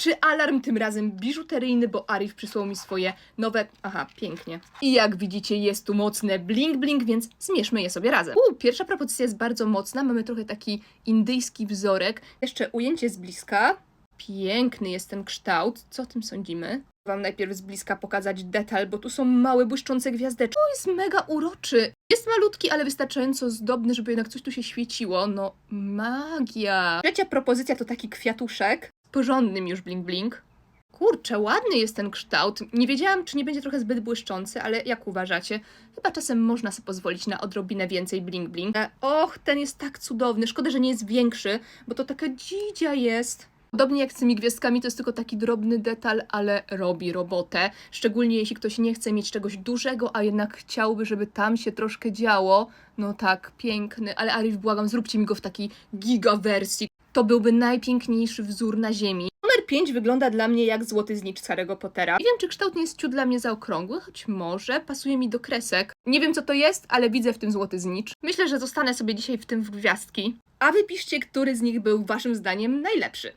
czy alarm, tym razem biżuteryjny, bo Arif przysłał mi swoje nowe... Aha, pięknie. I jak widzicie, jest tu mocne bling bling, więc zmierzmy je sobie razem. U, pierwsza propozycja jest bardzo mocna, mamy trochę taki indyjski wzorek. Jeszcze ujęcie z bliska. Piękny jest ten kształt. Co o tym sądzimy? Wam najpierw z bliska pokazać detal, bo tu są małe, błyszczące gwiazdeczki. To jest mega uroczy. Jest malutki, ale wystarczająco zdobny, żeby jednak coś tu się świeciło. No, magia. Trzecia propozycja to taki kwiatuszek. Porządnym już bling bling. Kurczę, ładny jest ten kształt. Nie wiedziałam, czy nie będzie trochę zbyt błyszczący, ale jak uważacie? Chyba czasem można sobie pozwolić na odrobinę więcej bling bling. E, Och, ten jest tak cudowny. Szkoda, że nie jest większy, bo to taka dzidzia jest. Podobnie jak z tymi gwiazdkami, to jest tylko taki drobny detal, ale robi robotę. Szczególnie jeśli ktoś nie chce mieć czegoś dużego, a jednak chciałby, żeby tam się troszkę działo. No tak, piękny, ale Arif, błagam, zróbcie mi go w takiej giga wersji. To byłby najpiękniejszy wzór na ziemi. Numer 5 wygląda dla mnie jak złoty znicz Harry'ego Pottera. Nie wiem, czy kształt nie jest ciut dla mnie zaokrągły, choć może pasuje mi do kresek. Nie wiem, co to jest, ale widzę w tym złoty znicz. Myślę, że zostanę sobie dzisiaj w tym w gwiazdki. A wypiszcie, który z nich był waszym zdaniem najlepszy.